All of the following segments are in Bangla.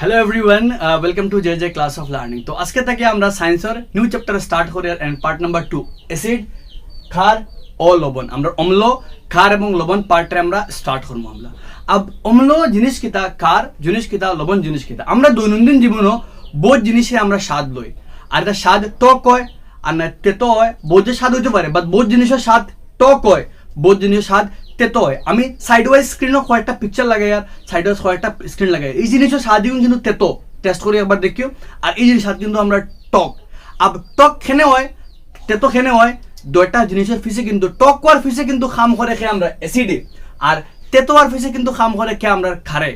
Hello everyone welcome to J J class of learning তো আজকে থেকে আমরা সায়েন্সের নিউ চ্যাপ্টার স্টার্ট করি and part number two acid ক্ষার ও লবণ। আমরা অম্ল, ক্ষার এবং লবণ পার্টে আমরা স্টার্ট করব আমরা। আব, অম্ল জিনিস কিতা, ক্ষার জিনিস কিতা, লবণ জিনিস কিতা? আমরা দৈনন্দিন জীবনও বহুত জিনিসে আমরা স্বাদ লই। আর এটা স্বাদ টক হয় আর না তেতো হয়, বহুত স্বাদ হইতে পারে বাট বহুত জিনিসের স্বাদ টক হয় বহুত জিনিসের স্বাদ তেতো হয়। আমি সাইড ওয়াইজ স্ক্রিনও কয়েকটা পিকচার লাগে আর সাইড ওয়াইজ কয়েকটা স্ক্রিন লাগে এই জিনিসের স্বাদ কিন্তু তেতো। টেস্ট করি একবার দেখিও। আর এই জিনিস স্বাদ কিন্তু আমরা টক আব টক খেনে হয় তেতো খেনে হয়। দুইটা জিনিসের ফিসে কিন্তু টক আর ফিসে কিন্তু খাম করে খেয়ে আমরা অ্যাসিডে আর তেতো আর ফিসে কিন্তু খাম করে খেয়ে আমরা খারে।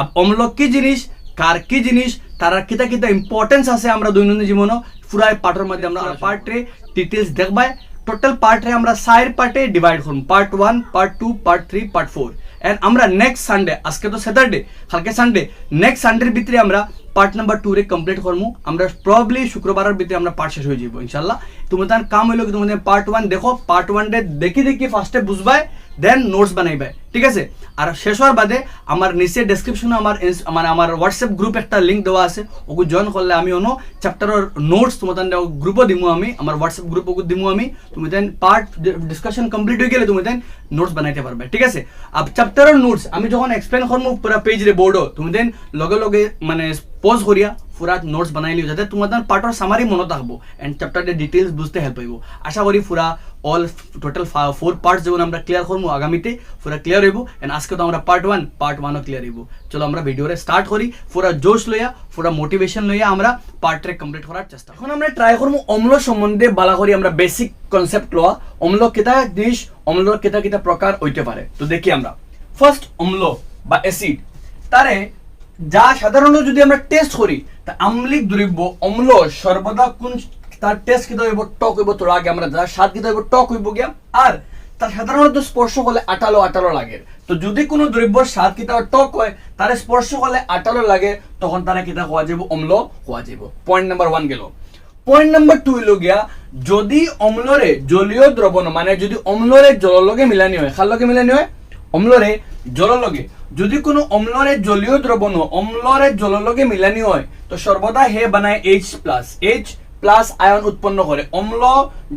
আব অম্ল কি জিনিস কার কি জিনিস তারা কিতা কিতা ইম্পর্টেন্স আছে আমরা দৈনন্দিন জীবনও। পুরাই পার্টের মধ্যে আমরা পার্টে ডিটেলস দেখবাই। টোটাল পার্টে আমরা সায়ের পার্টে ডিভাইড করুন part one part two part three part four and আমরা নেক্সট সানডে আজকে তো স্যাটারডে কালকে সানডে নেক্সট সানডের ভিতরে আমরা পার্ট নাম্বার টু রে কমপ্লিট করব আমরা প্রবলি শুক্রবারের ভিতরে আমরা পার্ট শেষ হয়ে যাব ইনশাল্লাহ তোমাদের কাম হইল তোমাদের পার্ট ওয়ান দেখো পার্ট ওয়ান ডে দেখি দেখি ফার্স্টে বুঝবাই দেন নোটস বানাইবাই ঠিক আছে? আর শেষ হওয়ার বাদে আমার নিচে ডেসক্রিপশনে আমার মানে আমার হোয়াটসঅ্যাপ গ্রুপ একটা লিঙ্ক দেওয়া আছে, ওকে জয়েন করলে আমি অন্য চ্যাপ্টারের নোটস তোমাদের গ্রুপও দিমু আমি, আমার হোয়াটসঅ্যাপ গ্রুপ ওকে দিমু আমি, তুমি দেন পার্ট ডিসকাশন কমপ্লিট হয়ে গেলে তুমি দেন নোটস বানাইতে পারবে, ঠিক আছে? আর চ্যাপ্টারের নোটস আমি যখন এক্সপ্লেন করব পুরা পেজ রে বোর্ডও তুমি দেন লগে লগে মানে পজ করিয়া পুরা নোটস বানাই লিও যাতে তোমাদের পার্টর সামারি মনে থাকব এন্ড চ্যাপ্টারের ডিটেলস বুঝতে হেল্প হইব। আশা করি পুরা অল টোটাল ফোর পার্টস যেমন আমরা ক্লিয়ার করব আগামীতে, পুরা ক্লিয়ার হইব। এন্ড আজকে তো আমরা পার্ট ওয়ান পার্ট ওয়ানও ক্লিয়ার হইব। চলো আমরা ভিডিওরে স্টার্ট করি। পুরা জোশ লইয়া, পুরা মোটিভেশন লইয়া আমরা পার্টরে কমপ্লিট করার চেষ্টা এখন আমরা ট্রাই করব অম্ল সম্বন্ধে বালা করি আমরা বেসিক কনসেপ্ট লওয়া। অম্ল কেতা জিনিস, অম্ল কেতা কেতা প্রকার হইতে পারে। তো দেখি আমরা। ফার্স্ট অম্ল বা অ্যাসিড তারে যা সাধারণত যদি আমরা টেস্ট করি, তা আম্লিক দ্রব্য অম্ল সর্বদা কোন তার টেস্ট কিতা হইব? টক হইব তোর আগে আমরা যা স্বাদ কিতা হইব? টক হইব গিয়া। আর তার সাধারণত স্পর্শ করলে আটালো আটালো লাগে। তো যদি কোনো দ্রব্য স্বাদ কিতা টক হয়, তার স্পর্শ করলে আটালো লাগে, তখন তারা কিতা হওয়া যাব অম্ল হওয়া যাব পয়েন্ট নাম্বার ওয়ান গেল। পয়েন্ট নাম্বার টু হইল গিয়া, যদি অম্লরে জলীয় দ্রবণ মানে যদি অম্লরে জললগে মিলানি হয় খার লগে মিলানি হয়? অম্লরে জললগে যদি কোনো অম্লরে জলীয় দ্রবণ, অম্লরে জললগে মিলানি হয়, তো সর্বদা হে বানায় এইচ প্লাস এইচ প্লাস আয়ন উৎপন্ন করে। অম্ল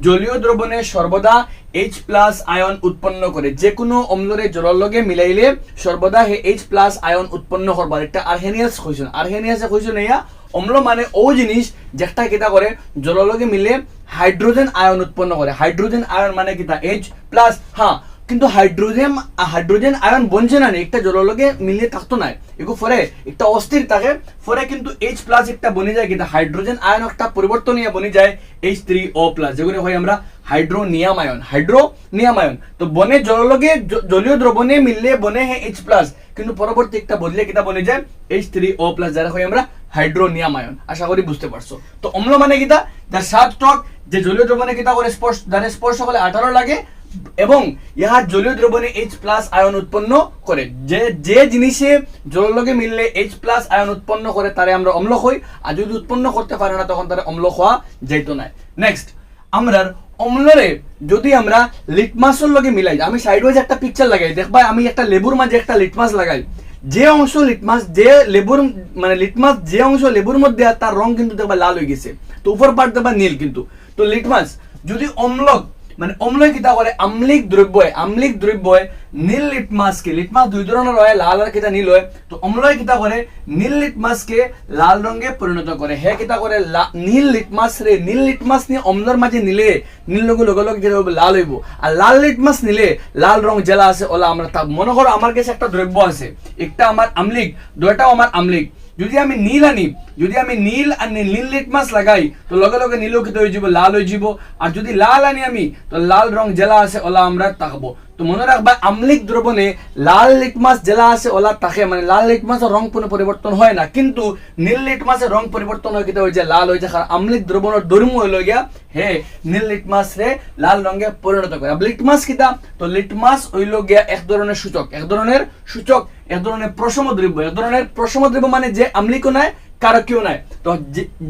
জলীয় দ্রবণে সর্বদা এইচ প্লাস আয়ন উৎপন্ন করে। যে কোনো অম্লরে জলের লগে মিলাইলে সর্বদা হে এইচ প্লাস আয়ন উৎপন্ন করবার এটা আর্হেনিয়াস কইছেন আর্হেনিয়াসে কইছেন ইয়া অম্ল মানে ও জিনিস যেটা কিতা করে জলের লগে মিলে হাইড্রোজেন আয়ন উৎপন্ন করে হাইড্রোজেন আয়ন মানে কিতা এইচ প্লাস হ্যাঁ কিন্তু হাইড্রোজেন হাইড্রোজেন আয়ন বনছে না একটা জলের লগে মিলে থাকতো না এগো ফরে একটা অস্থির থাকে ফরে কিন্তু এইচ প্লাস একটা বনে যায়, কিন্তু হাইড্রোজেন আয়ন একটা পরিবর্তন নিয়ে বনে যায় এইচ থ্রি ও প্লাস যেগুলো হয় আমরা হাইড্রোনিয়াম আয়ন হাইড্রোনিয়াম আয়ন। তো বনে জলের লগে জলীয় দ্রবণে মিললে বনে হে এইচ প্লাস কিন্তু পরবর্তী একটা বদলে কিটা বনে যায় এইচ থ্রি ও প্লাস যারা হয় আমরা হাইড্রোনিয়াম আয়ন। আশা করি বুঝতে পারছ। তো অম্ল মানে কিটা যার সাত টক, যে জলীয় দ্রবণে কিটা করে স্পর্শ যারা স্পর্শ করলে আঠারো লাগে এবং ইহার জলীয় দ্রবণে এইচ প্লাস আয়ন উৎপন্ন করে। যে যে জিনিসে জলের মিললে এইচ প্লাস আয়ন উৎপন্ন করে, তারে আমরা অম্ল হই। আর যদি উৎপন্ন করতে পারে না, তখন তারা অম্ল হওয়া যাইতো না। নেক্সট আমরা অম্লরে যদি আমরা লিটমাসের লগে মিলাই, আমি সাইড ওয়াইজ একটা পিকচার লাগাই। দেখবা আমি একটা লেবুর মাঝে একটা লিটমাস লাগাই। যে অংশ লিটমাস, যে লেবুর মানে লিটমাস, যে অংশ লেবুর মধ্যে তার রং কিন্তু দেখবা লাল হয়ে গেছে। তো উপর পার্ট দেখবা নীল কিন্তু। তো লিটমাস, যদি অম্লক মানে অম্ল কিতা করে আম্লিক দ্রব্য হয় আম্লিক দ্রব্য হয় নীল লিটমাসকে লিটমাস দুই ধরনের হয়, লাল আর কিতা নীল হয়, তো অম্ল কিতা করে নীল লিটমাসকে লাল রঙে পরিণত করে হে কিতা করে নীল লিটমাস রে নীল লিটমাস নিয়ে অম্লর মাঝে নিলে, নীল লগে লগে লগে যেটা লাল হইব। আর লাল লিটমাস নিলে, লাল রং জেলা আছে ওলা আমরা তা মনে করো আমার কাছে একটা দ্রব্য আছে, একটা আমার আমলিক দুটাও আমার আমলিক। যদি আমি নীল আনি, যদি আমি নীল আর নীল লিটমাস লাগাই, তো লগে লগে নীলও কিন্তু হয়ে যাব, লাল হয়ে যাব। আর যদি লাল আনি আমি, তো লাল রং জেলা আছে ওলা আমরা তাকবো তো মনে রাখবা, আমলিক দ্রবণে লাল লিটমাস জেলা আছে, ওলা তাকে মানে লাল লিটমাসের রং কোনো পরিবর্তন হয় না। কিন্তু নীল লিটমাসের রং পরিবর্তন হয় কিতা হয়ে যায় লাল হয়ে যায়। আমলিক দ্রবণের দরমু হইল গিয়া, হে, নীল লিটমাস রে লাল রঙে পরিণত করে আর লিটমাস কিতা তো লিটমাস হইল গিয়া এক ধরনের সূচক। এক ধরনের সূচক, এক ধরনের প্রশম দ্রব্য এক ধরনের প্রশম দ্রব্য মানে যে আমলিকও নাই কারকীয় নাই? তো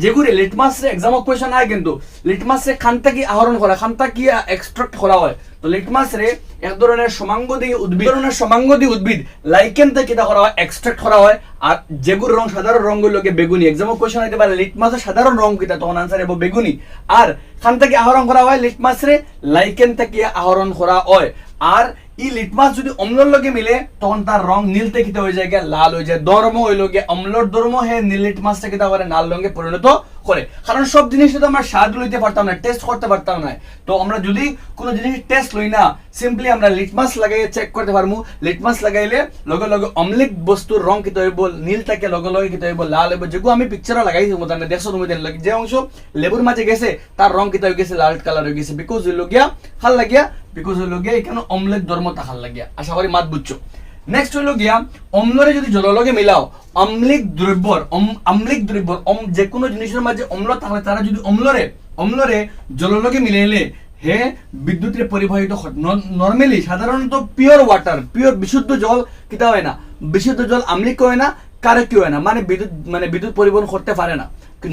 যেগুলি লিটমাস এক্সাম কোয়েশন আয় কিন্তু লিটমাস রে খান থেকে আহরণ করা খান থেকে এক্সট্রাক্ট করা হয়? তো লিটমাস রে এক ধরনের সমাঙ্গদি উদ্ভিদ, এক ধরনের সমাঙ্গদি উদ্ভিদ লাইকেন থেকে কিটা করা হয়? এক্সট্রাক্ট করা হয়। আর যেগুলো রং সাধারণ রং রঙগুলোকে বেগুনি। এক্সাম কোয়েশন হইতে পারে লিটমাসের সাধারণ রং কিটা তখন আনসার এবং বেগুনি। আর খান থেকে আহরণ করা হয়? লিটমাস রে লাইকেন থেকে আহরণ করা হয়? আর ই লিটমাস যদি অম্লর লগে মিলে, তখন তার রং নীলতে থেকে হয়ে যায় লাল হয়ে যায়। ধর্ম হইল গিয়ে অম্লর ধর্ম হে নীল লিটমাসটা কিতা করে লাল রঙে পরিণত করে। কারণ সব জিনিস তো আমরা স্বাদ লইতে পারতাম না টেস্ট করতে পারতাম না। তো আমরা যদি কোনো জিনিস টেস্ট লই না সিম্পলি আমরা লিটমাস লাগাই চেক করতে পারব লিটমাস লাগাইলে লগে লগে অম্লিক বস্তুর রং কিতা হইব নীল থাকে লগে লগে কিতা হইব লাল হইব যেগুলো আমি পিকচারও লাগাইছি মতানে দেখছ তুমি যে অংশ লেবুর মাঝে গেছে, তার রং কিতা হয়ে গেছে, লাল কালার হয়ে গেছে। বিকজ হইল গিয়া ভালো লাগিয়া বিকজ হইল গিয়া এখানে অম্লের ধর্ম তাহার লাগিয়া। আশা করি মাত বুঝছ। নেক্সট হইল গিয়া, অম্লরে যদি জললগে মিলাও, অম্লিক দ্রব্যর, অম- অম্লিক দ্রব্যর যে কোনো জিনিসের মাঝে অম্ল তাহলে তারা যদি অম্লরে অম্লরে জললগে মিলাইলে, হে বিদ্যুতের পরিবাহিত নর্মালি সাধারণত পিওর ওয়াটার পিওর বিশুদ্ধ জল কিতা হয় না? বিশুদ্ধ জল আমলিক হয় না কারেক্ট হয় না মানে বিদ্যুৎ মানে বিদ্যুৎ পরিবহন করতে পারে না।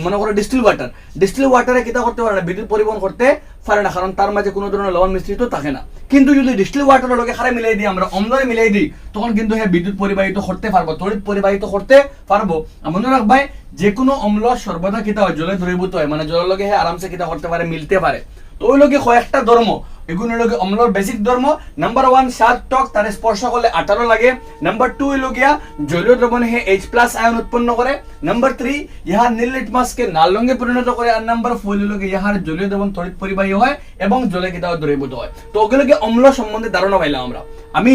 মনে করো ডিস্টিল ওয়াটার ডিস্টিল ওয়াটারে কিতা করতে পারে না। বিদ্যুৎ পরিবহন করতে পারে না। কারণ তার মাঝে কোনো ধরনের লবণ মিশ্রিত থাকে না। কিন্তু যদি ডিস্টিল ওয়াটারের লগে খারে মিলাই দিই আমরা অম্লরে মিলাই দিই তখন কিন্তু হ্যাঁ বিদ্যুৎ পরিবাহিত করতে পারব তড়িৎ পরিবাহিত করতে পারব মনে রাখবাই যে কোনো অম্ল সর্বদা কিতা হয় জলে দ্রবীভূত হয় মানে জলের লগে হ্যাঁ আরামসে কিতা করতে পারে মিলতে পারে তো ওই লগে কয়েকটা ধর্ম এগুলো লগে অম্লর বেসিক ধর্ম। নাম্বার ওয়ান সাত টক তার স্পর্শ করলে আঠারো লাগে। নাম্বার টু হইল গিয়া জলীয় দ্রবণে হে এইচ প্লাস আয়ন উৎপন্ন করে। নাম্বার থ্রি ইহার নীল লিটমাসকে লাল রঙে পরিণত করে। আর নাম্বার ফোর হইল গিয়া ইহার জলীয় দ্রবণ তড়িৎ পরিবাহী হয় এবং জলে কিতা দ্রবীভূত হয়। তো ওগুলোকে অম্ল সম্বন্ধে ধারণা পাইলাম আমরা। আমি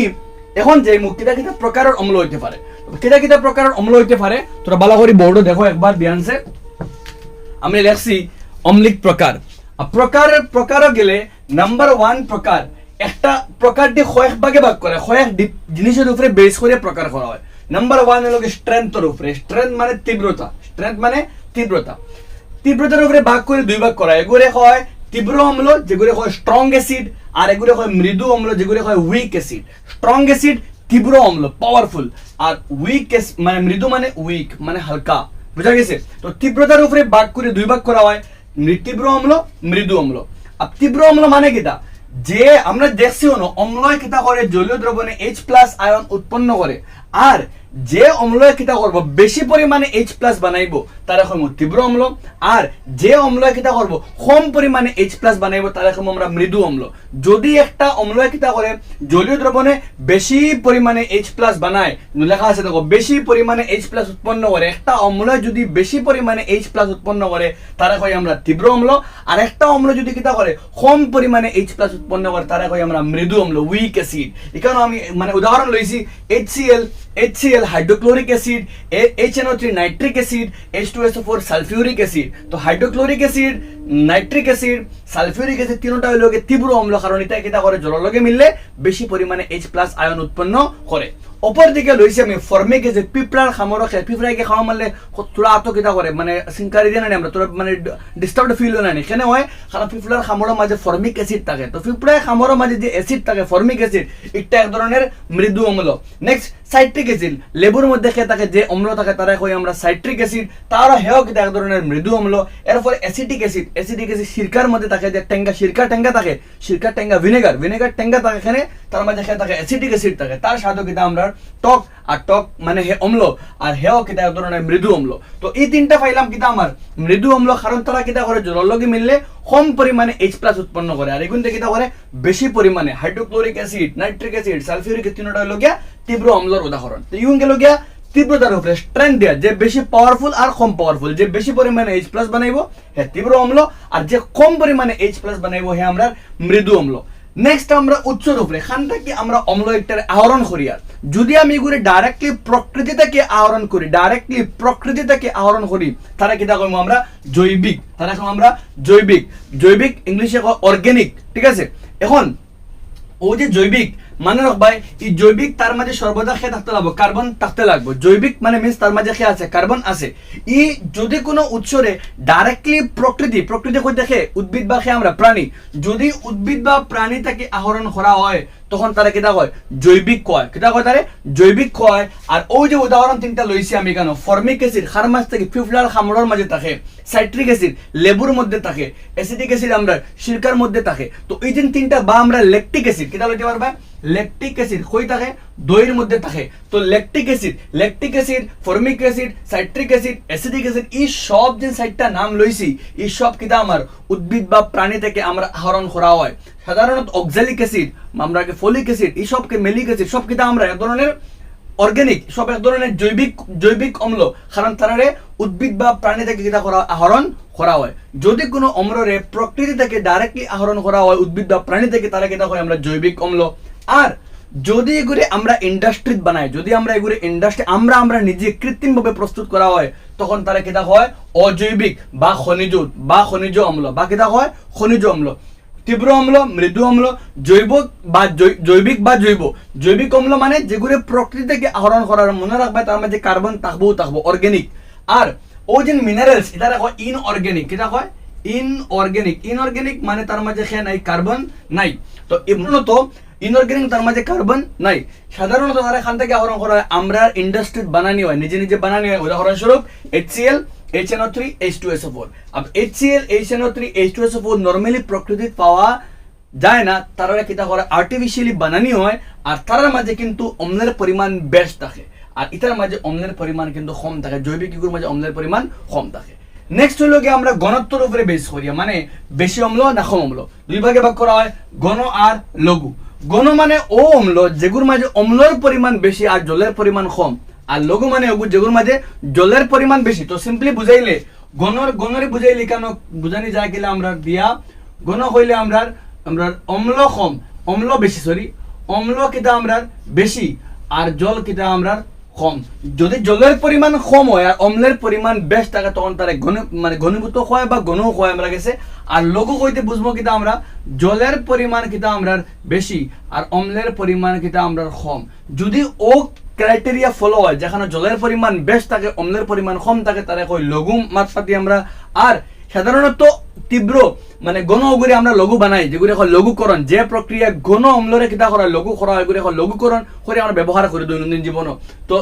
এখন যে মুখ কিতা কিতা প্রকারের অম্ল হইতে পারে। কিতা কিতা প্রকারের অম্ল হইতে পারে? তোরা বালা করে বোর্ডও দেখো একবার, বিয়ানসে। আমি লেখছি অম্লিক প্রকার। আর প্রকারের প্রকারও গেলে নাম্বার ওয়ান প্রকার, একটা প্রকারটি কয়েক ভাগে ভাগ করে কয়েক জিনিসের উপরে বেস করে প্রকার করা হয়। নাম্বার ওয়ান হলো স্ট্রেংথের উপরে স্ট্রেংথ মানে তীব্রতা স্ট্রেংথ মানে তীব্রতা তীব্রতার উপরে ভাগ করে দুই ভাগ করা হয় এগুলো হয় তীব্র অম্ল যেগুলো হয় স্ট্রং অ্যাসিড আর এগুলো হয় মৃদু অম্ল যেগুলো হয় উইক অ্যাসিড স্ট্রং অ্যাসিড তীব্র অম্ল পাওয়ারফুল আর উইক মানে মৃদু মানে উইক মানে হালকা। বুঝা গেছে? তো তীব্রতার উপরে ভাগ করে দুই ভাগ করা হয়। তীব্র অম্ল, মৃদু অম্ল। আর তীব্র অম্ল মানে কিতা যে আমরা দেখছি অম্লয় কিতা করে জলীয় দ্রবণে এইচ প্লাস আয়ন উৎপন্ন করে আর যে অম্লয় কিতা করব, বেশি পরিমাণে এইচ প্লাস বানাইব, তার এখন তীব্র অম্ল। আর যে অম্লয় কিতা করব, কম পরিমাণে এইচ প্লাস বানাইব, তার এখন আমরা মৃদু অম্ল। যদি একটা অম্লয় কিতা করে জলীয় দ্রবণে বেশি পরিমাণে এইচ প্লাস বানায় লেখা আছে দেখো, বেশি পরিমাণে এইচ প্লাস উৎপন্ন করে একটা অম্লয় যদি বেশি পরিমাণে এইচ প্লাস উৎপন্ন করে তারা কই আমরা তীব্র অম্ল। আর একটা অম্ল যদি কিতা করে কম পরিমাণে এইচ প্লাস উৎপন্ন করে তারা কই আমরা মৃদু অম্ল উইক অ্যাসিড এখানে আমি মানে উদাহরণ লইছি HCl HCl hydrochloric acid HNO3 nitric acid H2SO4 sulphuric acid তো hydrochloric acid nitric acid sulphuric acid তিনটা গিয়ে তীব্র অম্ল কারণ এটা কিতা করে জলের লগে মিললে বেশি পরিমাণে H আয়ন উৎপন্ন করে অপর দিকে লইছি আমি ফর্মিক অ্যাসিড পিঁপড়ার খামরও খাই পিঁপড়াকে খাওয়া মারলে তোরা আত কিতা করে মানে সিনকারি দিয়ে না আমরা তোরা মানে ডিস্টার্ব ফিল হয় না কেন হয়? কারণ পিঁপড়ার খামরের মাঝে ফর্মিক অ্যাসিড থাকে। তো পিঁপড়ার খামরের মাঝে যে অ্যাসিড থাকে ফর্মিক অ্যাসিড এটা এক ধরনের মৃদু অম্ল। Next citric acid. লেবুর মধ্যে খেয়ে থাকে যে অম্ল থাকে, তারা কই আমরা সাইট্রিক অ্যাসিড। তারও হেও কিন্তু এক ধরনের মৃদু অম্ল। এরপর অ্যাসিডিক অ্যাসিড অ্যাসিডিক অ্যাসিড সিরকার মধ্যে থাকে, যে টেঙ্গা সিরকা টেঙ্গা থাকে। সিরকা টেঙ্গা ভিনেগার ভিনেগার টেঙ্গা থাকে এখানে, তার মাঝে খেয়ে থাকে অ্যাসিডিক অ্যাসিড থাকে। তার সাথে কিন্তু আমরা টক আর টক মানে হে অম্ল, আর হেও কিতা এক ধরনের মৃদু অম্ল। তো এই তিনটা পাইলাম কিতা আমার মৃদু অম্ল কারণ তারা কিতা করে জলের লগে মিললে কম পরিমাণে এইচ প্লাস উৎপন্ন করে আর এগুন কিতা করে বেশি পরিমাণে hydrochloric acid nitric acid sulphuric তিনটা হলো গিয়া তীব্র অম্লর উদাহরণ তো ইউন গেল গিয়া তীব্রতার উপরে স্ট্রেংথ দেয়া, যে বেশি পাওয়ারফুল আর কম পাওয়ারফুল যে বেশি পরিমাণে এইচ প্লাস বানাইব হ্যাঁ তীব্র অম্ল আর যে কম পরিমাণে এইচ প্লাস বানাইব হ্যাঁ আমরা মৃদু অম্ল। নেক্সট আমরা উচ্চ উপরে খান থেকে আমরা একটার আহরণ করি আর যদি আমি এগুলি ডাইরেক্টলি প্রকৃতি থেকে আহরণ করি ডাইরেক্টলি প্রকৃতি থেকে আহরণ করি, তারা কি দেখো আমরা? জৈবিক। তারা এখন আমরা জৈবিক। জৈবিক ইংলিশে অর্গ্যানিক ঠিক আছে? এখন, ও যে জৈবিক মানে রাখবাই এই জৈবিক তার মাঝে সর্বদা খেয়ে থাকতে লাগবো কার্বন থাকতে লাগবো। জৈবিক মানে মিন্স তার মাঝে খেয়ে আছে কার্বন আছে। ই যদি কোনো উৎসরে ডাইরেক্টলি প্রকৃতি প্রকৃতি কই দেখে, উদ্ভিদ বা খেয়ে আমরা প্রাণী যদি উদ্ভিদ বা প্রাণী থেকে আহরণ করা হয়, তখন তারা কিতা কয়? জৈবিক কয়। কিতা কয় তারে জৈবিক কয়। আর ওই যে উদাহরণ তিনটা লইছি আমি কেন? ফর্মিক অ্যাসিড খার মাছ থেকে ফিফলার খামড়ার মাঝে থাকে সাইট্রিক অ্যাসিড লেবুর মধ্যে থাকে অ্যাসিডিক অ্যাসিড আমরা সিরকার মধ্যে থাকে। তো এই যে তিনটা বা আমরা ল্যাকটিক অ্যাসিড কিতা লইতে পারবা ল্যাকটিক অ্যাসিড, কই থাকে? দইয়ের মধ্যে থাকে। তো lactic acid lactic acid, formic acid, citric acid, acidic acid, এই সব যে সাইটটা নাম লইছি, এই সব কিতা আমার উদ্ভিদ বা প্রাণী থেকে আমরা আহরণ করা হয়। সাধারণত অক্সালিক অ্যাসিড আমরা ফলিক অ্যাসিড, এই মেলিক অ্যাসিড, সব কিতা আমরা এক ধরনের অর্গানিক, সব এক ধরনের জৈবিক জৈবিক অম্ল, কারণ তারারে উদ্ভিদ বা প্রাণী থেকে কিতা করা, আহরণ করা হয়। যদি কোনো অম্লরে প্রকৃতি থেকে ডাইরেক্টলি আহরণ করা হয়, উদ্ভিদ বা প্রাণী থেকে তারা কিতা হয় আমরা জৈবিক অম্ল। আর যদি এগুলি আমরা ইন্ডাস্ট্রি বানাই, যদি আমরা এগুলি ইন্ডাস্ট্রি আমরা আমরা নিজে কৃত্রিমভাবে প্রস্তুত করা হয়, তখন তারা কিতা হয়? অজৈবিক বা খনিজ বা খনিজ অম্ল, বা কিতা হয়? খনিজ অম্ল। তীব্র অম্ল, মৃদু অম্ল, জৈব বা জৈবিক বা জৈব। জৈবিক অম্ল মানে যেগুলো প্রকৃতি থেকে আহরণ করার, মনে রাখবে তার মধ্যে কার্বন থাকব থাকব অর্গানিক আর ও যে মিনারেলস এটা কয় ইন অর্গানিক এটা কয়? ইন অর্গানিক ইন অর্গানিক মানে তার মাঝে খেয়ে নাই, কার্বন নাই। তো এমনত ইনঅর্গানিক তার মাঝে কার্বন নাই। সাধারণত তারা এখান থেকে আহরণ করা হয়। আমরা ইন্ডাস্ট্রি বানানি হয়, নিজে নিজে বানানি হয়। উদাহরণস্বরূপ HCl HNO3 H2SO4 H HCl HNO3 H2SO4 normally প্রকৃতিত পাওয়া যায় না। তারা কিতা করে? আর্টিফিশিয়ালি বানানি হয়, আর তার মাঝে কিন্তু অম্লের পরিমাণ বেশ থাকে। আর ইটার মাঝে অম্লের পরিমাণ কিন্তু কম থাকে। জৈবিক ইগুর মাঝে অম্লের পরিমাণ কম থাকে। নেক্সট হলো গিয়ে আমরা ঘনত্বর উপরে বেস করি। মানে বেশি অম্ল না কম অম্ল। দুই ভাগে ভাগ করা হয় ঘন আর লঘু। ঘন মানে ও অম্ল যেগুর মাঝে অম্লর পরিমাণ বেশি আর জলের পরিমাণ কম। আর লঘু মানে অগু যেগুর মাঝে জলের পরিমাণ বেশি তো সিম্পলি বুঝাইলে গণর গণরে বুঝাইলে কেন বুঝানি যায় গেলে আমরা দিয়া, গণ হইলে আমরা আমরা অম্ল কম, অম্ল বেশি সরি অম্ল কিতা আমরা বেশি আর জল কিতা আমরা কম। যদি জলের পরিমাণ কম হয় আর অম্লের পরিমাণ বেশ থাকে, তখন তারা ঘন মানে ঘনীভূত হয় বা ঘন হয় আমরা গেছে আর লঘু হইতে বুঝব কিতা আমরা জলের পরিমাণ কিতা আমরা বেশি আর অম্লের পরিমাণ কিতা আমরা কম। যদি ও ক্রাইটেরিয়া ফলো হয়, যেখানে জলের পরিমাণ বেশ থাকে অম্লের পরিমাণ কম থাকে তারা কই লঘু মাত্রাটি আমরা আর সাধারণত তীব্র মানে গণ অগুরে আমরা লঘু বানাই যেগুলি এখন লঘুকরণ যে প্রক্রিয়া গণ অম্লরে কিতা করা লঘু করা এগুলি এখন লঘুকরণ করে আমরা ব্যবহার করি দৈনন্দিন জীবন তো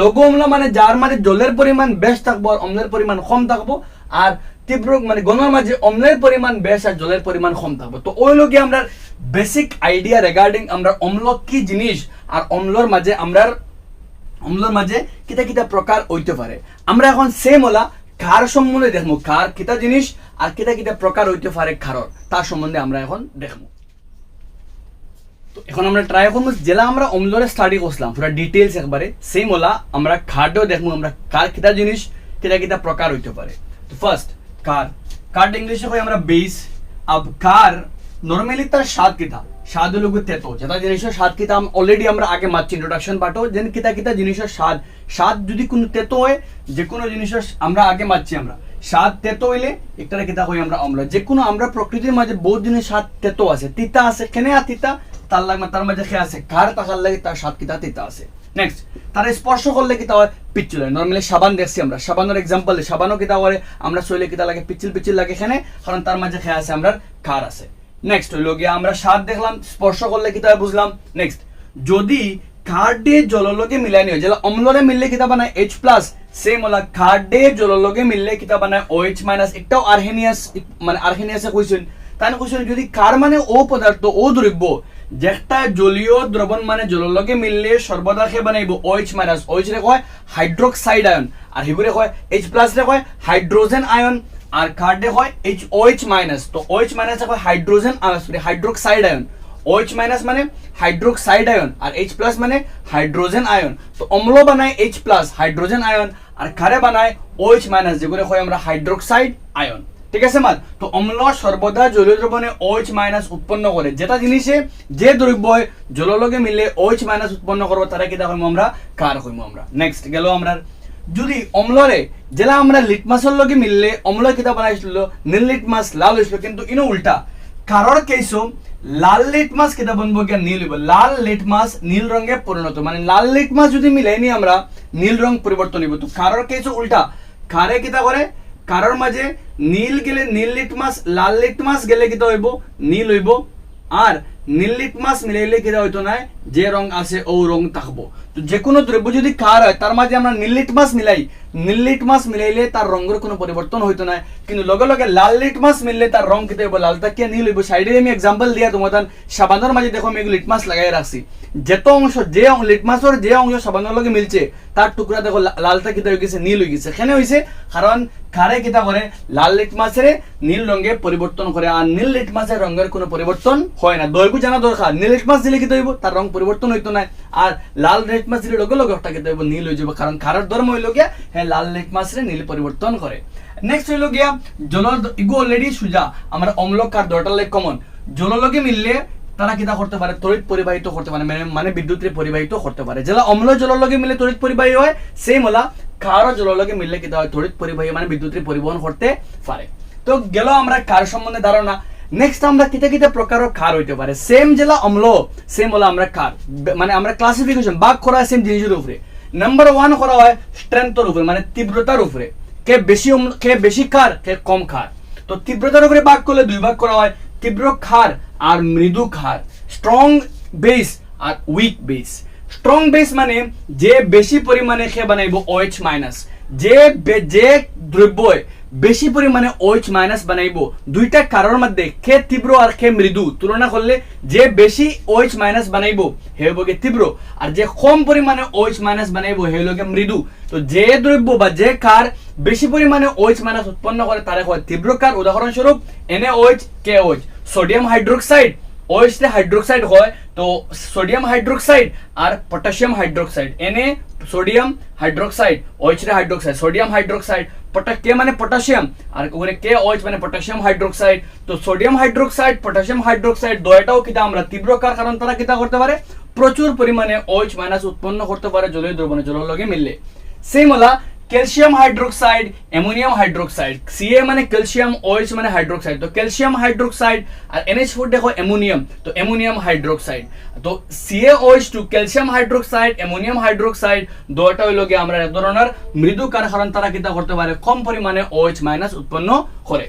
লঘু অম্ল মানে যার মাঝে জলের পরিমাণ বেশ থাকব আর অম্লের পরিমাণ কম থাকব আর তীব্র মানে গণের মাঝে অম্লের পরিমাণ বেশ আর জলের পরিমাণ কম থাকব। তো ওই লোকে আমরা বেসিক আইডিয়া রিগার্ডিং আমরা অম্ল কি জিনিস আর অম্লর মাঝে আমরা অম্লর মাঝে কিতা কিতা প্রকার হইতে পারে আমরা এখন সেম ওলা কার সম্বন্ধে দেখব কার কিতা জিনিস আর কিতা কিতা প্রকার হইতে পারে খারর তার সম্বন্ধে আমরা এখন দেখব তো এখন আমরা ট্রাই করব জেলা আমরা অম্লরে স্টাডি করছিলাম পুরো ডিটেলস একবারে সেম ওলা আমরা খাটেও দেখব আমরা কার কিতা জিনিস, কিতা কিতা প্রকার হইতে পারে তো ফার্স্ট কার কার ইংলিশে হয় আমরা বেস আব কার নর্মালি তার স্বাদ কিতা? স্বাদ হলো গো তেতো। যেটা জিনিসের স্বাদ কিতা অলরেডি আমরা আগে ইন্ট্রোডাকশন যেন কিতা কিতা জিনিসের স্বাদ। স্বাদ যদি কোনো হয়, যে কোনো জিনিসের আমরা আগে মারছি আমরা। স্বাদ হইলে একটা কিতা কই আমরা যে কোনো আমরা প্রকৃতির মাঝে বহুত জিনিস স্বাদ আছে। তিতা আছে। কেনে আর তিতা? তার লাগে তার মাঝে খেয়ে আছে। কার টাকার লাগে তার স্বাদ কিতা তিতা আছে। নেক্সট তারা স্পর্শ করলে কিতা হয়? পিচ্ছিল হয়। নর্মালি সাবান দেখছি আমরা। সাবানের এক্সাম্পল সাবানও কিতা করে? আমরা শৈলে কিতা লাগে? পিচ্ছিল পিচ্ছিল লাগে। এখানে কারণ তার মাঝে খেয়ে আছে আমরা কার আছে। নেক্সট হইল গিয়ে আমরা স্বাদ দেখলাম, স্পর্শ করলে কিতা বুঝলাম? নেক্সট যদি খাদ্যে জললগে মিলানি হয় যেটা অম্লরে মিললে কিতা বানায়? এইচ প্লাস সেম হলা খাদ্যে জললগে মিললে কিতা বানায়? ও এইচ মাইনাস একটাও আর্হেনিয়াস মানে আর্হেনিয়াসে কইছেন না কইছেন যদি কার মানে ও পদার্থ ও দ্রব্য, যেটা জলীয় দ্রবণ মানে জললগে মিললে সর্বদা খে বানাইব? O H minus O H রে কয় হাইড্রোক্সাইড আয়ন আর হিগুরে কয় এইচ প্লাস রে কয় হাইড্রোজেন আয়ন আর কার্ডে হয় এইচ ও এইচ মাইনাস তো ও মাইনাস হয় হাইড্রোজেন সরি হাইড্রোক্সাইড আয়ন OH মাইনাস মানে হাইড্রোক্সাইড আয়ন আর H প্লাস মানে হাইড্রোজেন আয়ন তো অম্ল বানায় H প্লাস হাইড্রোজেন আয়ন আর খারে বানায় OH মাইনাস যেগুলো হয় আমরা হাইড্রোক্সাইড আয়ন ঠিক আছে, মাল? তো অম্ল সর্বদা জলীয় দ্রবণে OH মাইনাস উৎপন্ন করে। যেটা জিনিসে যে দ্রব্য হয়, জললগে মিলে OH মাইনাস উৎপন্ন করব, তারা কি হইম আমরা? কার হইম আমরা। নেক্সট গেল আমরা যদি অম্লরে জেলা আমরা লিটমাসের লগে মিললে অম্ল কিতা বানাইছিল, নীল লিটমাস লাল হয়েছিল কিন্তু ইনো উল্টা। কারোর কেসও লাল লিটমাস কিতা বনবো গিয়া নীল হইব? লাল লিটমাস নীল রঙে পরিণত মানে লাল লিটমাস যদি মিলাই নি আমরা, নীল রং পরিবর্তন হইব। তো কারোর কেসও উল্টা? কারে কিতা করে কারোর মাঝে নীল গেলে নীল লিটমাস লাল লিটমাস গেলে কিতা হইব? নীল হইব। আর নীল লিটমাস মিলাইলে কিতা হইতো না যে রং আছে ও রং থাকব। তো যে কোনো দ্রব্য যদি কার হয় তার মাঝে আমরা নীল লিটমাস মিলাই নীল লিটমাস মিলাইলে তার রঙের কোনো পরিবর্তন হইতো না কিন্তু লগে লগে লাল লিটমাস মিললে তার রং কিতা হইব লাল তাকিয়া নীল হইব? সাইডে আমি এক্সাম্পল দিয়া তোমার সাবানের মাঝে দেখো আমি এগুলো লিটমাস লাগাই রাখছি যেত অংশ, যে অং- লিটমাসের যে অংশ সাবানের লগে মিলছে তার টুকরা দেখো লা- লালটা কিতা হয়ে গেছে? নীল হয়ে গেছে। এখানে হয়েছে কারণ কারে কিতা করে লাল লিটমাসের নীল রঙে পরিবর্তন করে আর নীল লিটমাসের রঙের কোনো পরিবর্তন হয় না। দয়গু জানা দরকার নীল লিটমাস দিলে কিতা হইব তার রং পরিবর্তন হইতো না আর লাল লিটমাস দিলে লগে লগে ওটা কিতা হইব নীল হয়ে যাবে। কারণ কারোর ধর্ম হইল গিয়া হ্যাঁ লাল লিটমাসের নীল পরিবর্তন করে নেক্সট হইল গিয়া জল ইগো অলরেডি সুজা। আমরা অম্লক আর দরটার লাইক কমন জললগে মিললে তারা কিতা করতে পারে তড়িৎ পরিবাহিত করতে পারে মানে মানে বিদ্যুতের পরিবাহিত করতে পারে যেটা অম্ল জলের লগে মিলে তড়িৎ পরিবাহী হয় সেম হলা কারও জলের লগে মিললে কিতা হয়? তড়িৎ পরিবাহী মানে বিদ্যুতের পরিবহন করতে পারে তো গেল আমরা কার সম্বন্ধে ধারণা নেক্সট আমরা কিতা কিতা প্রকারের কার হইতে পারে। সেম জেলা অম্ল সেম হলো আমরা বে- মানে আমরা ক্লাসিফিকেশন ভাগ করা সেম জিনিসের উপরে। নাম্বার ওয়ান করা হয় স্ট্রেংথের উপরে মানে তীব্রতার উপরে। কে বেশি অম্ল- কে বেশি খার কে কম খার তো তীব্রতার উপরে ভাগ করলে দুই ভাগ করা হয়, তীব্র খার আর মৃদু খার স্ট্রং বেস আর উইক বেস স্ট্রং বেস মানে যে বেশি পরিমাণে খে বানাইব ওএইচ মাইনাস যে যে দ্রব্য বেশি পরিমাণে ওএইচ মাইনাস বানাইব। দুইটা কারোর মধ্যে খে তীব্র আর খে মৃদু। তুলনা করলে যে বেশি ওএইচ মাইনাস বানাইব হে হইব তীব্র। আর যে কম পরিমাণে ওএইচ মাইনাস বানাইব হে হইল মৃদু। তো যে দ্রব্য বা যে কার বেশি পরিমাণে ওএইচ মাইনাস উৎপন্ন করে, তারে হয় তীব্র কার উদাহরণস্বরূপ NaOH KOH sodium hydroxide OH তে হাইড্রোক্সাইড হয়, তো সোডিয়াম হাইড্রোক্সাইড আর পটাশিয়াম হাইড্রোক্সাইড এনে সোডিয়াম হাইড্রোক্সাইড OH রে হাইড্রোক্সাইড সোডিয়াম হাইড্রোক্সাইড পটা কে মানে পটাশিয়াম? আর ওখানে কে OH মানে পটাশিয়াম হাইড্রোক্সাইড? তো সোডিয়াম হাইড্রোক্সাইড, পটাশিয়াম হাইড্রোক্সাইড দয়টাও কিতা আমরা তীব্র কার কারণ তারা কিতা করতে পারে? প্রচুর পরিমাণে OH মাইনাস উৎপন্ন করতে পারে জলীয় দ্রবণে, জলের লগে মিললে। সেম হলা calcium hydroxide ammonium hydroxide C A মানে ক্যালসিয়াম ওএইচ মানে হাইড্রোক্সাইড তো ক্যালসিয়াম হাইড্রোক্সাইড আর এনএইচ ফোর দেখো অ্যামোনিয়াম তো অ্যামোনিয়াম হাইড্রোক্সাইড তো C A O H two calcium hydroxide ammonium hydroxide দুটা হইল গিয়ে আমরা এক ধরনের মৃদু কার কারণ তারা কিতা করতে পারে। কম পরিমাণে ওএইচ মাইনাস উৎপন্ন করে।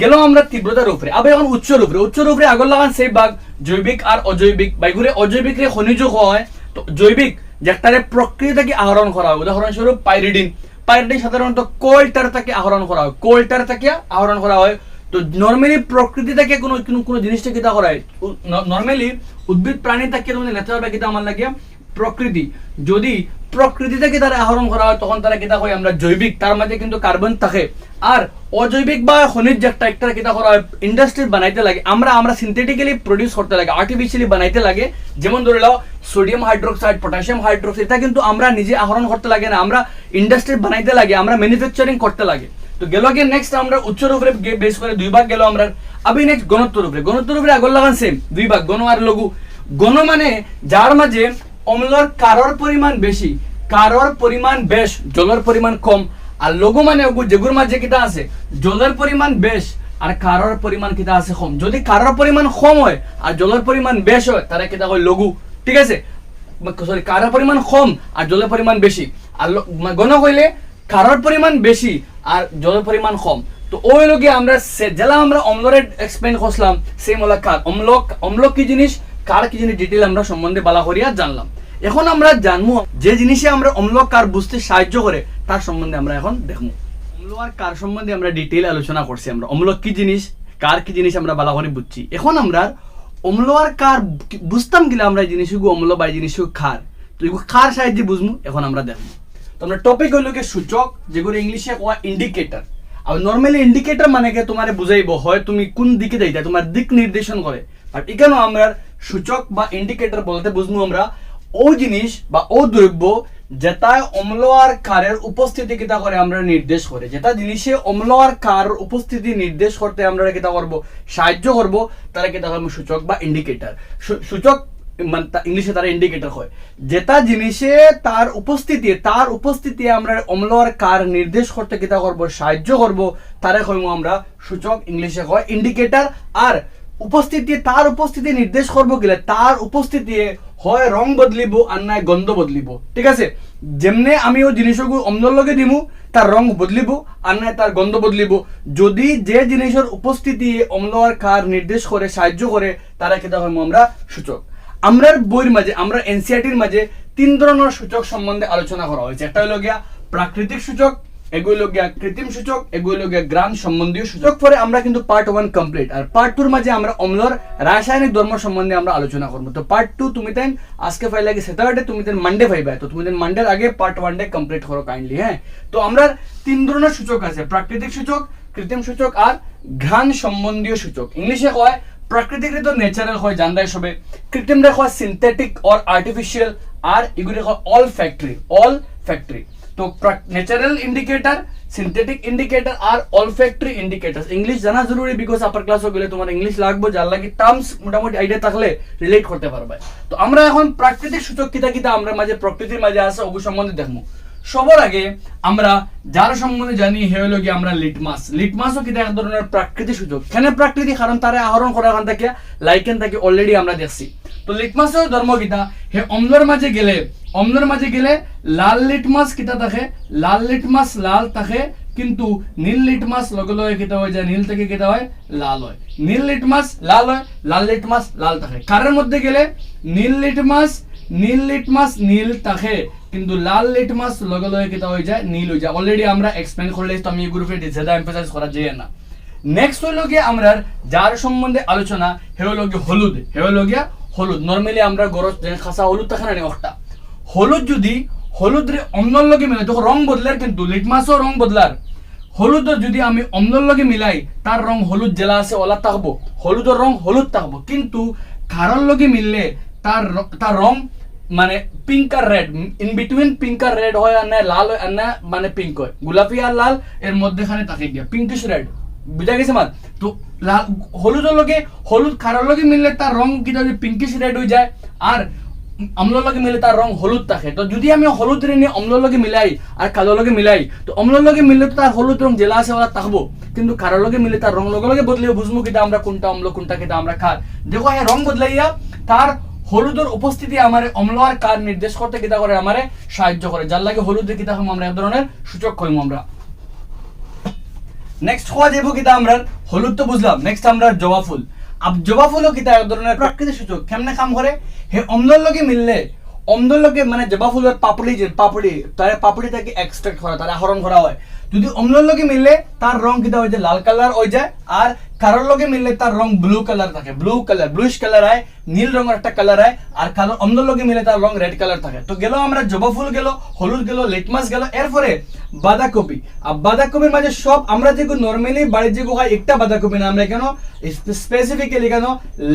গেল আমরা তীব্রতার উপরে। আবার এখন উচ্চর উপরে উচ্চর উপরে আগর লাগান সেই ভাগ জৈবিক আর অজৈবিক। বাইগুরে অজৈবিক রে খনিজ হয়। তো জৈবিক, যেটারে প্রকৃতি থেকে আহরণ করা হয়। উদাহরণস্বরূপ পাইরিডিন। পাইরিডিন সাধারণত কোল্টার থেকে আহরণ করা হয়। কোল্টার থেকে আহরণ করা হয়। তো নর্মালি প্রকৃতি থেকে কোনো কোনো জিনিসটা কিতা করা হয় নর্মালি উদ্ভিদ প্রাণী থেকে তুমি ন্যাচারাল বা কিতা আমার লাগে? প্রকৃতি। যদি প্রকৃতি থেকে তারা আহরণ করা হয়, তখন তারা কিতা হয় আমরা জৈবিক, তার মাঝে কিন্তু কার্বন থাকে। আর অজৈবিক বা খনিজ যেটা একটা কিতা করা হয় ইন্ডাস্ট্রি বানাইতে লাগে। আমরা আমরা সিনথেটিক্যালি প্রডিউস করতে লাগে আর্টিফিশিয়ালি বানাইতে লাগে। যেমন ধরে লাও সোডিয়াম হাইড্রোক্সাইড পটাশিয়াম হাইড্রোক্সাইড এটা কিন্তু আমরা নিজে আহরণ করতে লাগে না। আমরা ইন্ডাস্ট্রি বানাইতে লাগে, আমরা ম্যানুফ্যাকচারিং করতে লাগে। তো গেল গিয়ে নেক্সট আমরা উচ্চর উপরে বেস করে দুই ভাগ গেল আমরা আবি নেক্সট গণত্বর উপরে গণত্বর উপরে আগর লাগান সেম দুই ভাগ, গণ আর লঘু। গণ মানে যার মাঝে অম্লর কারোর পরিমাণ বেশি, কারোর পরিমাণ বেশ, জলের পরিমাণ কম, আর লঘু মানে যেগুর মাঝে কিতা আছে, জলের পরিমাণ বেশ, আর কারোর পরিমাণ কিতা আছে কম। যদি কারোর পরিমাণ কম হয়, আর জলের পরিমাণ বেশ হয়, তারা কিতা হয় লঘু। ঠিক আছে? সরি কারোর পরিমাণ কম, আর জলের পরিমাণ বেশি। আর গণ কইলে কারোর পরিমাণ বেশি আর জলের পরিমাণ কম। তো ওই লোকে আমরা জেলা আমরা অম্লরে এক্সপ্লেন করছিলাম সেই মোলা কার। অম্লক অম্লক কি জিনিস? কার কি জিনিস? ডিটেল আমরা সম্বন্ধে বালা করিয়া জানলাম। এখন আমরা জানব যে জিনিসে আমরা অম্ল কার বুঝতে সাহায্য করে, তার সম্বন্ধে আমরা এখন দেখব। অম্ল আর কার সম্বন্ধে আমরা ডিটেল আলোচনা করছি আমরা। অম্লক কি জিনিস? কার কি জিনিস আমরা বালা করে বুঝছি। এখন আমরা অম্ল আর কার বুঝতাম কিনা আমরা জিনিসগুলো অম্ল বা জিনিসগুলো খার? তো এগুলো খার সাহায্যে বুঝব, এখন আমরা দেখব। তো আমরা টপিক হইল কি সূচক, যেগুলো ইংলিশে কোয়া ইন্ডিকেটর আর নর্মালি ইন্ডিকেটর মানে কি তোমার বুঝাইব, হয় তুমি কোন দিকে যাইতা, তোমার দিক নির্দেশন করে। বাট এখানেও আমরা সূচক বা ইন্ডিকেটর বলতে বুঝব আমরা, ও জিনিস বা ও দ্রব্য যেটা অম্ল আর কারের উপস্থিতি কিতা করে আমরা নির্দেশ করে। যেটা জিনিসে অম্ল আর কার উপস্থিতি নির্দেশ করতে আমরা কিতা করব, সাহায্য করব, তারা কিতা করব সূচক বা ইন্ডিকেটর সূচক মানে ইংলিশে তারা ইন্ডিকেটর হয়। যেটা জিনিসে তার উপস্থিতি তার উপস্থিতি আমরা অম্ল আর কার নির্দেশ করতে কিতা করব, সাহায্য করব, তারে কইমু আমরা সূচক ইংলিশে হয় ইন্ডিকেটর আর উপস্থিতি, তার উপস্থিতি নির্দেশ করব গেলে তার উপস্থিতি হয় রং বদলিব আর নাই গন্ধ বদলিব। ঠিক আছে? যেমনে আমি ও জিনিসগুলো অম্লর লগে দিমু, তার রং বদলিব আর নাই তার গন্ধ বদলিব। যদি যে জিনিসের উপস্থিতি অম্ল কার নির্দেশ করে, সাহায্য করে, তারা কেটা হয় আমরা সূচক। আমরার বইয়ের মাঝে, আমরা এনসিআরটির মাঝে তিন ধরনের সূচক সম্বন্ধে আলোচনা করা হয়েছে। একটা হলো গিয়া প্রাকৃতিক সূচক এগুলো গিয়া কৃত্রিম সূচক এগুলো গিয়া গ্রাম সম্বন্ধীয় সূচক। পরে আমরা কিন্তু পার্ট ওয়ান কমপ্লিট আর পার্ট টুর মাঝে আমরা অম্লর রাসায়নিক ধর্ম সম্বন্ধে আমরা আলোচনা করব। তো পার্ট টু তুমি তেন আজকে ফাইল লাগে স্যাটারডে তুমি তেন মানডে ফাইবা তো তুমি তেন মানডের আগে পার্ট ওয়ান ডে কমপ্লিট করো কাইন্ডলি হ্যাঁ? তো আমরা তিন ধরনের সূচক আছে, প্রাকৃতিক সূচক, কৃত্রিম সূচক, আর ঘ্রাণ সম্বন্ধীয় সূচক। ইংলিশে কয় প্রাকৃতিক তো ন্যাচারাল হয় জানদাই সবে। কৃত্রিম রেখা হয় সিনথেটিক অর আর্টিফিশিয়াল আর এগুলি হয় অল ফ্যাক্টরি অল ফ্যাক্টরি তো ইন্ডিকেটর সিনথেটিক ইন্ডিকেটর আর অল ফ্যাক্টরি ইন্ডিকেটর ইংলিশ জানা জরুরি বিকজ আপার ক্লাস গেলে তোমার ইংলিশ লাগবে যার লাগে টার্মস মোটামুটি আইডিয়া থাকলে রিলেট করতে পারবে তো আমরা এখন প্রাকৃতিক সূচক কিতা কিতা, আমরা মাঝে প্রকৃতির মাঝে আছে, অবু সম্বন্ধে দেখব সবার আগে আমরা যার সম্বন্ধে জানি, হে হলো কি আমরা লিটমাস লিটমাসও কিন্তু এক ধরনের প্রাকৃতিক সূচক কেন প্রাকৃতিক? কারণ তারা আহরণ করা এখান থেকে লাইকেন থেকে অলরেডি আমরা দেখছি। তো লিটমাসের ধর্ম কিতা হে অম্লর মাঝে গেলে, অম্লর মাঝে গেলে লাল লিটমাস কিতা থাকে? লাল লিটমাস লাল থাকে, কিন্তু নীল লিটমাস লগে লগে কিতা হয় যায়? নীল থেকে কিতা হয়? লাল হয়। নীল লিটমাস লাল হয়, লাল লিটমাস লাল থাকে। কারের মধ্যে গেলে নীল লিটমাস নীল লিটমাস নীল থাকে। কিন্তু লাল লিটমাস লগে লগে কিতা হয়ে যায়, নীল হয়ে যায়। অলরেডি আমরা এক্সপ্লেন করলে তো আমি এই গ্রুপে জেদা এমফাসাইজ করা যায় না। নেক্সট হইল গিয়ে আমরা যার সম্বন্ধে আলোচনা হে হলো গিয়ে হলুদ হে হলো গিয়া হলুদ নর্মালি আমরা গরজ খাসা হলুদ থাকে না একটা হলুদ যদি হলুদ রে অম্লর লগে মিলে তখন রং বদলার কিন্তু লিটমাসও রং বদলার হলুদ যদি আমি অম্লর লগে মিলাই তার রং হলুদ জেলা আছে ওলা থাকব। হলুদের রং হলুদ থাকব। কিন্তু খারর লগে মিললে তার তার রং মানে পিঙ্ক আর রেড ইন বিটুইন পিঙ্ক আর রেড হয় না লাল হয় না মানে পিঙ্ক হয়। গোলাপি আর লাল, এর মধ্যেখানে থাকে গিয়া পিঙ্কিশ রেড বুঝা গেছে মাত তো লাল হলুদের লগে হলুদ খারার লগে মিললে তার রং কি পিঙ্কিশ রেড হয়ে যায়, আর অম্লর লগে মিলে তার রং হলুদ থাকে। তো যদি আমি হলুদ রে নিয়ে অম্লর লগে মিলাই আর কালো লগে মিলাই, তো অম্লর লগে মিললে তো তার হলুদ রং জেলা আছে ওরা থাকব। কিন্তু কারোর লগে মিলে তার রং লগে লগে বদলিয়ে বুঝব কিটা আমরা কোনটা অম্ল, কোনটা কিটা আমরা খার। দেখো হ্যাঁ রং বদলাইয়া তার হলুদের উপস্থিতি আমার অম্ল আর কার নির্দেশ করতে কিতা করে, আমারে সাহায্য করে। যার লাগে হলুদের কিতা হম আমরা এক ধরনের সূচক কইম আমরা। নেক্সট হওয়া যাব কিতা আমরা, হলুদ তো বুঝলাম। নেক্সট আমরা জবা ফুল। আব জবা ফুলও কিতা এক ধরনের প্রাকৃতিক সূচক। কেমনে কাম করে? হে অম্লর লগে মিললে, অম্লর লগে মানে জবা ফুলের পাপড়ি যে পাপড়ি তার পাপড়ি থেকে এক্সট্রাক্ট করা তার আহরণ করা হয়। যদি অম্লর লগে মিললে তার রং কিতা হয়ে যায় লাল কালার হয়ে যায়। আর কারোর লগে মিললে তার রং ব্লু কালার থাকে। ব্লু কালার ব্লুইশ কালার হয় নীল রঙের একটা কালার হয় আর কালো অম্লর লগে মিলে তার রং রেড কালার থাকে। তো গেল আমরা জবা ফুল গেল, হলুদ গেল লিটমাস গেল, এরপরে বাঁধাকপি। আর বাঁধাকপির মাঝে সব আমরা যেগুলো নর্মালি বাড়ির যেগুলো হয়, একটা বাঁধাকপি না আমরা কেন? স্পেসিফিক্যালি কেন?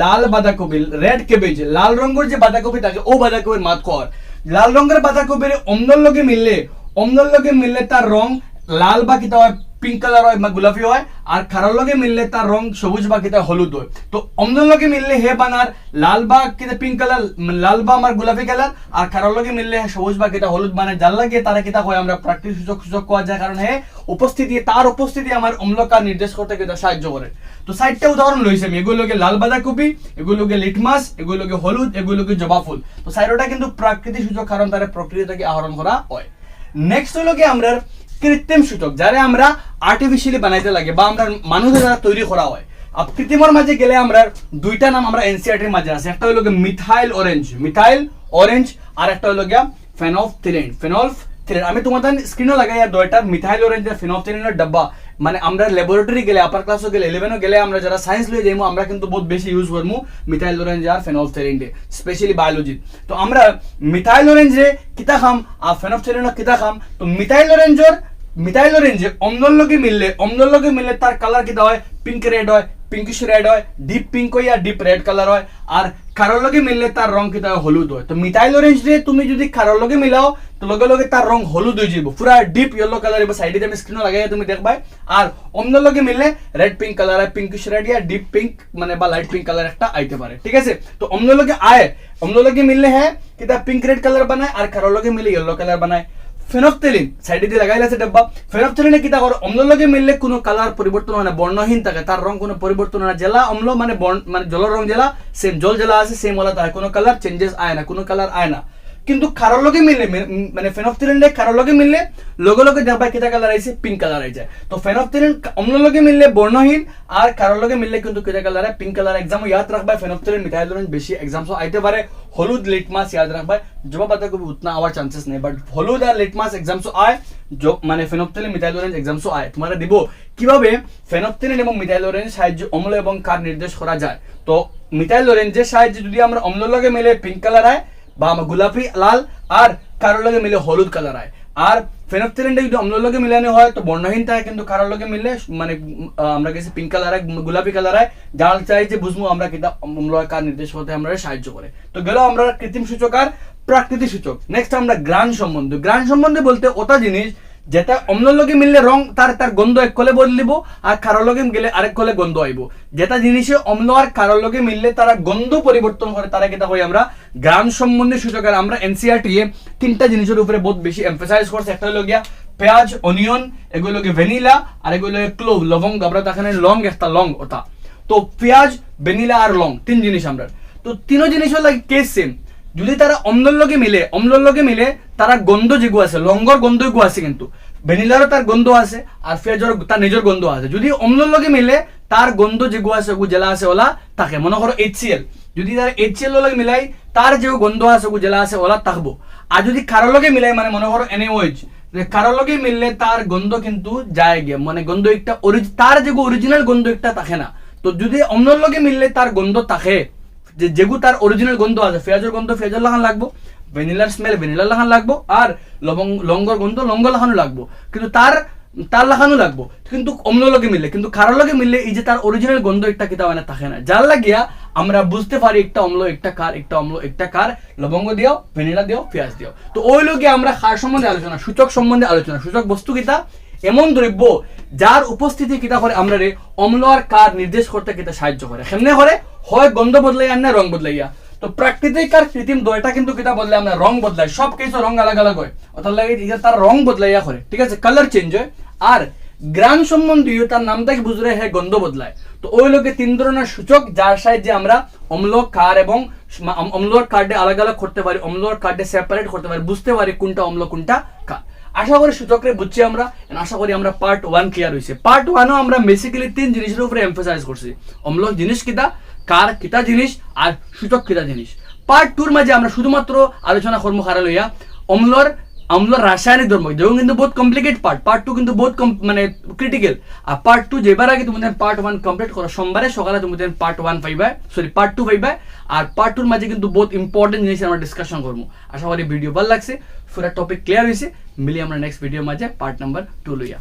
লাল বাঁধাকপি রেড কেবেজ লাল রঙের যে বাঁধাকপি থাকে, ও বাঁধাকপির মাত কর লাল রঙের বাঁধাকপির অম্লর লগে মিললে অম্লর লগে মিললে তার রং লাল বা কিতা হয় পিঙ্ক কালার হয়, বা গোলাপি হয়, আর খারার লগে মিললে তার রং সবুজ বা কিতা হলুদ হয়। তো অম্লর লগে মিললে হে বানার লাল বা কিতা পিঙ্ক কালার লাল বা আমার গোলাপি কালার আর খারার লগে মিললে সবুজ বা কিতা হলুদ মানে যার লাগে তারা কিতা হয় আমরা প্রাকৃতিক সূচক সূচক কোয়া যায় কারণ হে উপস্থিতি তার উপস্থিতি আমার অম্লকার নির্দেশ করতে কিতা সাহায্য করে তো সাইডটা উদাহরণ লইছে আমি এগুলোকে লাল বাঁধাকপি এগুলোকে লিটমাস এগুলোকে হলুদ এগুলোকে জবা ফুল। তো সাইডটা কিন্তু প্রাকৃতিক সূচক কারণ তারা প্রকৃতি থেকে আহরণ করা হয়। নেক্সট হলো কি আমরা কৃত্রিম সূচক যারা আমরা আর্টিফিশিয়ালি বানাইতে লাগে বা আমরা মানুষের দ্বারা তৈরি করা হয়। কৃত্রিমর মাঝে গেলে আমরা দুইটা নাম আমরা এনসিআরটির মাঝে আছে। একটা হলো মিথাইল অরেঞ্জ মিথাইল অরেঞ্জ আর একটা হলো গিয়া ফেনফ ফেনফথিলিন ফেনলফথিলিন আমি তোমাদের স্ক্রিনও লাগাই আর দুইটা মিথাইল অরেঞ্জ আর ফেনফথিলিনের ডাব্বা। মানে আমরা ল্যাবরেটরি গেলে আপার ক্লাসও গেলে ইলেভেনও গেলে আমরা যারা সায়েন্স লয়ে যাইমু, আমরা কিন্তু বহুত বেশি ইউজ করব মিথাইল অরেঞ্জ আর ফেনলফথিলিন ডে স্পেশালি বায়োলজি তো আমরা মিথাইল অরেঞ্জ রে কিতা খাম, আর ফেনফথিলিন কিতা খাম, তো মিথাইল অরেঞ্জর মিথাইল অরেঞ্জ অম্লর লগে মিললে অম্লর লগে মিললে তার কালার কিতা হয়? পিঙ্ক রেড হয় পিঙ্কিশ রেড হয় ডিপ পিঙ্ক হয় আর ডিপ রেড কালার হয়। আর কারোর লগে মিললে তার রং কিতা হয় হলুদ হয়। তো মিথাইল অরেঞ্জ রে তুমি যদি কারোর লগে মিলাও, তো লগে লগে তার রং হলুদ হয়ে যাব পুরা ডিপ ইয়েলো কালার এবার সাইডে আমি স্ক্রিন লাগাই তুমি দেখবাই। আর অম্লর লগে মিললে রেড পিঙ্ক কালার হয় পিঙ্কিশ রেড ইয়া ডিপ পিঙ্ক মানে বা লাইট পিঙ্ক কালার একটা আইতে পারে। ঠিক আছে? তো অম্লর লগে আয়। অম্লর লগে মিললে হ্যাঁ কিতা পিঙ্ক রেড কালার বানায় আর কারোর লগে মিলে ইয়েলো কালার বানায়। ফেনফথেলিন সাইডে দিয়ে লাগাইলে আছে ডাব্বা ফেনফতেলিনে কিতা করে অম্লর লগে মিললে কোনো কালার পরিবর্তন হয় না? বর্ণহীন থাকে তার রং কোনো পরিবর্তন হয় না। জেলা অম্ল মানে মানে জলের রং জেলা সেম জল জেলা আছে সেম ওলা তার কোনো কালার চেঞ্জেস আয় না, কোনো কালার আয় না। কিন্তু কারোর লগে মিললে মে- উম, মানে ফেনফথেলিনে কারোর লগে মিললে লগে লগে দেখবা কিতা কালার আইছে পিঙ্ক কালার আই যায় তো ফেনফথেলিন অম্ল লগে মিললে বর্ণহীন আর কারোর লগে মিললে কিন্তু কিতা কালার হয় পিঙ্ক কালার এক্সাম ইয়াদ রাখবা ফেনফথেলিন মিথাইল বেশি এক্সামস আইতে পারে হলুদ লিটমাস ইয়াদ রাখবা জবাব বাতা কবি উतना আওয়ার চান্সেস নেই। বাট হলুদ আর লিটমাস এক্সামস আয়। জ- মানে ফেনফথেলিন মিথাইল এক্সামস আয়। তোমার দিব। কীভাবে? ফেনফথেলিন এবং মিথাইল সাহায্যে অম্ল এবং কার নির্দেশ করা যায়? তো মিথাইল অরেঞ্জের সাহায্যে যদি আমরা অম্ল লগে মিলে পিঙ্ক কালার হয় বা আমার গোলাপি, লাল আর কারোর লগে মিলে হলুদ কালার হয় আর ফেনফথেলিনটা যদি অম্লর লগে মিলানো হয়, তো বর্ণহীন থাকে কিন্তু কারোর লগে মিলে মানে আমরা গেছি পিঙ্ক কালার হয় গোলাপি কালার হয় যার চাই যে বুঝব আমরা কিন্তু অম্ল কার নির্দেশ করতে আমরা সাহায্য করে। তো গেল আমরা কৃত্রিম সূচক আর প্রাকৃতিক সূচক। নেক্সট আমরা গ্রান সম্বন্ধে। গ্রান সম্বন্ধে বলতে ওটা জিনিস যেটা অম্লর লগে মিললে রং তার তার গন্ধ এক কলে বদলিব আর কারোর লগে গেলে আরেক কলে গন্ধ আইব যেটা জিনিসে অম্ল আর কারোর লগে মিললে তারা গন্ধ পরিবর্তন করে তারা কেটা করি আমরা গ্রাম সম্বন্ধে সূচকের আমরা এনসিআরটি এ তিনটা জিনিসের উপরে বহুত বেশি এমফাসাইজ করছে একটা হলো গিয়া পেঁয়াজ অনিয়ন এগুলো গিয়ে ভ্যানিলা আর এগুলো ক্লোভ লবঙ্গ আমরা তো এখানে লং একটা লং ওটা। তো পেঁয়াজ ভ্যানিলা আর লং, তিন জিনিস আমরা তো তিনো জিনিস হলো কেস সেম যদি তারা অম্লর লগে মিলে অম্লর লগে মিলে তারা গন্ধ যেগু আছে লঙ্গর গন্ধ গু আছে কিন্তু। ভ্যানিলারও তার গন্ধ আছে আর ফেজর তার নিজের গন্ধ আছে। যদি অম্লর লগে মিলে তার গন্ধ যেগু আছে ওগু জেলা আছে ওলা তাকে। মনে করো এইচসিএল যদি তার এইচসিএল লগে মিলাই তার যে গন্ধ আছে ওগু জেলা আছে ওলা থাকব আর যদি কারও লগে মিলাই মানে মনে করো এনএওএইচ কারও লগে মিললে তার গন্ধ কিন্তু যায় গিয়ে। মানে গন্ধ একটা তার যে অরিজিনাল গন্ধ একটা থাকে না। তো যদি অম্লর লগে মিললে তার গন্ধ থাকে যে যেগু তার অরিজিনাল গন্ধ আছে পেঁয়াজের গন্ধ পেঁয়াজের লাগান লাগবো, ভ্যানিলার স্মেল ভ্যানিলার লাগান লাগবো, আর লবঙ্গ, লঙ্গর গন্ধ লঙ্গ লাগানো লাগবো। কিন্তু তার তার লাগানো লাগবো। কিন্তু অম্ল লগে মিললে, কিন্তু খারাপ লগে মিললে এই যে তার অরিজিনাল গন্ধ একটা কিতা মানে থাকে না। যার লাগিয়া আমরা বুঝতে পারি একটা অম্ল, একটা কার একটা অম্ল, একটা কার লবঙ্গ দিও ভ্যানিলা দিও পেঁয়াজ দিও তো ওই লোকে আমরা খার সম্বন্ধে আলোচনা, সূচক সম্বন্ধে আলোচনা, সূচক বস্তু কিতা এমন দ্রব্য যার উপস্থিতি কিতা করে আমরা রে অম্ল আর কার নির্দেশ করতে কিতা সাহায্য করে কেমনে করে হয় গন্ধ বদলাই আর না রং বদলাইয়া তো প্রাকৃতিক আর কৃত্রিম দয়টা কিন্তু কিতা বদলে আমরা রং বদলাই। সব কিছু রং আলাদা আলাদা হয়। অর্থাৎ লাগে তার রং বদলাইয়া করে ঠিক আছে কালার চেঞ্জ হয়। আর গ্রাম সম্বন্ধীয় তার নামটা কি বুঝলে হ্যাঁ গন্ধ বদলায়। তো ওই লোকে তিন ধরনের সূচক যার সাহায্যে আমরা অম্ল কার এবং অম- অম্লর কার্ডে আলাদা আলাদা করতে পারি। অম্লর কার্ডে সেপারেট করতে পারি। বুঝতে পারি কোনটা অম্ল, কোনটা কার আশা করি সূচকরে বুঝছি আমরা আশা করি আমরা পার্ট ওয়ান ক্লিয়ার হয়েছে পার্ট ওয়ানও আমরা বেসিক্যালি তিন জিনিসের উপরে এমফোসাইজ করছি। অম্ল জিনিস কিতা, কার কিতা জিনিস, আর সূচক কিতা জিনিস। পার্ট টুর মাঝে আমরা শুধুমাত্র আলোচনা করব খারা লইয়া। অম্লর অম্লর রাসায়নিক ধর্ম যেমন কিন্তু বহুত কমপ্লিকেট পার্ট পার্ট টু কিন্তু বহুত মানে ক্রিটিক্যাল আর পার্ট টু যেবার আগে তোমাদের পার্ট ওয়ান কমপ্লিট করো, সোমবারে, সকালে তোমাদের পার্ট ওয়ান পাইবা সরি পার্ট টু পাইবা, আর পার্ট টুর মাঝে কিন্তু বহুত ইম্পর্টেন্ট জিনিস আমরা ডিসকাশন করব। আশা করি ভিডিও ভালো লাগছে। পুরা টপিক ক্লিয়ার হয়েছে মিলিয়ে আমরা নেক্সট ভিডিও মাঝে পার্ট নাম্বার টু লইয়া।